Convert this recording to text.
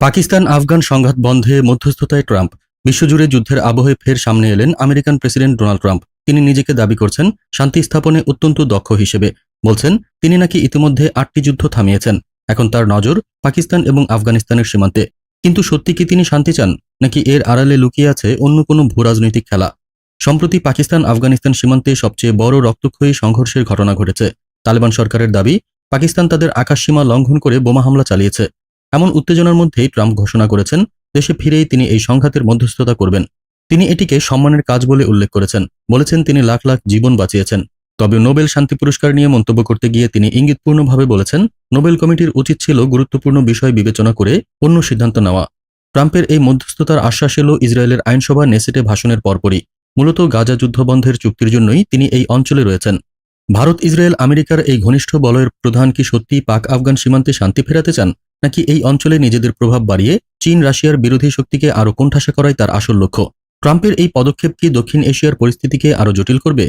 পাকিস্তান আফগান সংঘাত বন্ধে মধ্যস্থতায় ট্রাম্প। বিশ্বজুড়ে যুদ্ধের আবহে ফের সামনে এলেন আমেরিকান প্রেসিডেন্ট ডোনাল্ড ট্রাম্প। তিনি নিজেকে দাবি করছেন, শান্তি স্থাপনে অত্যন্ত দক্ষ হিসেবে। বলছেন, তিনি নাকি ইতিমধ্যে আটটি যুদ্ধ থামিয়েছেন। এখন তার নজর পাকিস্তান এবং আফগানিস্তানের সীমান্তে। কিন্তু সত্যি কি তিনি শান্তি চান? নাকি এর আড়ালে লুকিয়ে আছে অন্য কোনো ভূরাজনৈতিক খেলা? সম্প্রতি পাকিস্তান আফগানিস্তান সীমান্তে সবচেয়ে বড় রক্তক্ষয়ী সংঘর্ষের ঘটনা ঘটেছে। তালেবান সরকারের দাবি, পাকিস্তান তাদের আকাশসীমা লঙ্ঘন করে বোমা হামলা চালিয়েছে। এমন উত্তেজনার মধ্যেই ট্রাম্প ঘোষণা করেছেন, দেশে ফিরেই তিনি এই সংঘাতের মধ্যস্থতা করবেন। তিনি এটিকে সম্মানের কাজ বলে উল্লেখ করেছেন, বলেছেন তিনি লাখ লাখ জীবন বাঁচিয়েছেন। তবে নোবেল শান্তি পুরস্কার নিয়ে মন্তব্য করতে গিয়ে তিনি ইঙ্গিতপূর্ণভাবে বলেছেন, নোবেল কমিটির উচিত ছিল গুরুত্বপূর্ণ বিষয় বিবেচনা করে অন্য সিদ্ধান্ত নেওয়া। ট্রাম্পের এই মধ্যস্থতার আশ্বাস এলো ইসরায়েলের আইনসভা নেসেটে ভাষণের পরপরই। মূলত গাজা যুদ্ধবন্ধের চুক্তির জন্যই তিনি এই অঞ্চলে রয়েছেন। ভারত, ইসরায়েল, আমেরিকার এই ঘনিষ্ঠ বলয়ের প্রধান কি সত্যি পাক আফগান সীমান্তে শান্তি ফেরাতে চান? নাকি এই অঞ্চলে নিজেদের প্রভাব বাড়িয়ে চীন রাশিয়ার বিরোধী শক্তিকে আরও কোণঠাসা করাই তার আসল লক্ষ্য? ট্রাম্পের এই পদক্ষেপ কি দক্ষিণ এশিয়ার পরিস্থিতিকে আরও জটিল করবে?